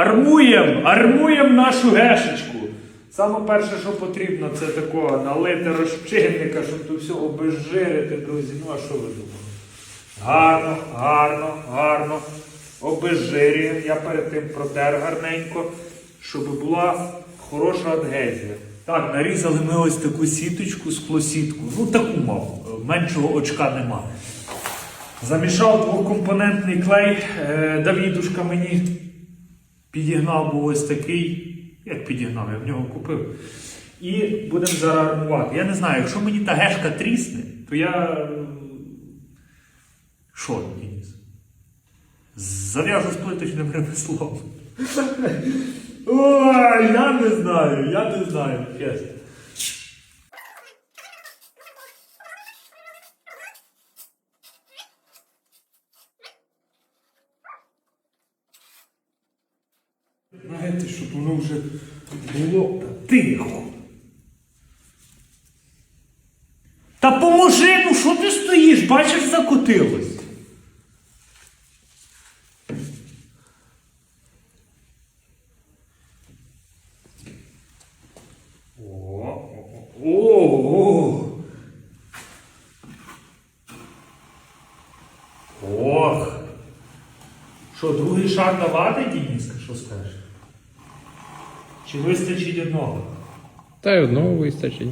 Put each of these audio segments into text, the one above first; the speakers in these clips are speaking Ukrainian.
Армуєм, армуєм нашу гешечку. Саме перше, що потрібно, це такого налити розчинника, щоб тут все обезжирити, друзі. Ну а що ви думали? Гарно, гарно, гарно. Обезжирюємо. Я перед тим протер гарненько, щоб була хороша адгезія. Так, нарізали ми ось таку сіточку, склосітку. Ну, таку мав. Меншого очка нема. Замішав двокомпонентний клей. Е, Давідушка мені підігнав був ось такий. Як підігнав, я в нього купив. І будемо зараз. Я не знаю, якщо мені та гешка трісне, то я. Що, Денис? Зав'яжу з плиточним ремеслом. Ой, я не знаю, я не знаю, чесно. Знаєте, щоб воно вже було тихо. Та поможи, ну що ти стоїш? Бачиш, закотилось. О, о, о, о. Ох. Що, другий шар давати, Дініска, що скажеш? Чи вистачить одного? Та й одного вистачить.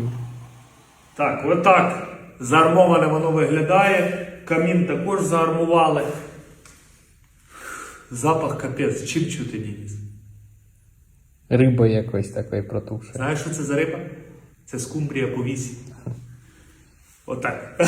Так, отак заармоване воно виглядає. Камін також заармували. Запах капець. Чим чути, Дініс? Риба якось такої протухшої. Знаєш, що це за риба? Це скумбрія по вісі. Отак.